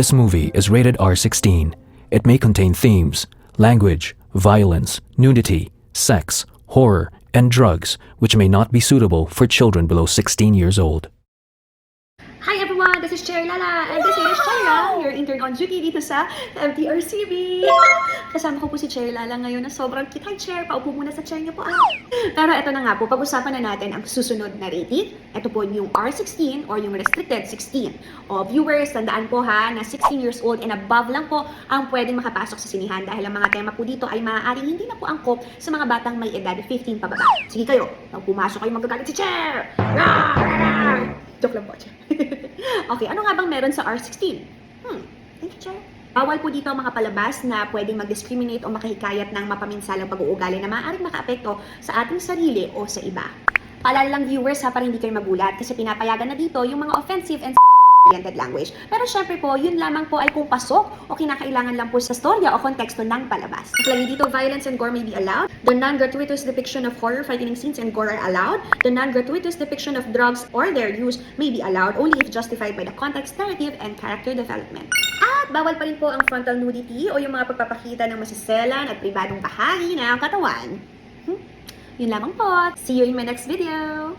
This movie is rated R16. It may contain themes, language, violence, nudity, sex, horror, and drugs which may not be suitable for children below 16 years old. Everyone, this is Cherry Lala and this is Cherry, your intern on duty dito sa MTRCB. Kasama ko po si Cherry Lala ngayon na sobrang cute. Hi Cher, paupo muna sa chair niyo po. Ah. Pero ito na nga po, pag-usapan na natin ang susunod na rating. Ito po yung R16 or yung restricted 16. O viewers, tandaan po ha, na 16 years old and above lang po ang pwedeng makapasok sa sinihan dahil ang mga tema po dito ay maaaring hindi na po angkop sa mga batang may edad 15 pababa. Sige kayo, pag pumasok kayo magagalit si Cher! Rawr! Joke lang po, Cher. okay, ano nga bang meron sa R16? Hmm, thank you, Cher. Bawal po dito ang mga palabas na pwedeng mag-discriminate o makahikayat ng mapaminsalang pag-uugali na maaaring makaapekto sa ating sarili o sa iba. Paalala lang viewers ha, para hindi kayo magulat kasi pinapayagan na dito yung mga offensive and oriented language. Pero syempre po, yun lamang po ay kung pasok o kinakailangan lang po sa storya o konteksto ng palabas. Nakalagay dito, violence and gore may be allowed. The non-gratuitous depiction of horror, frightening scenes, and gore are allowed. The non-gratuitous depiction of drugs or their use may be allowed only if justified by the context, narrative, and character development. At bawal pa rin po ang frontal nudity o yung mga pagpapakita ng masiselan at pribadong bahagi ng katawan. Hmm? Yun lamang po. See you in my next video.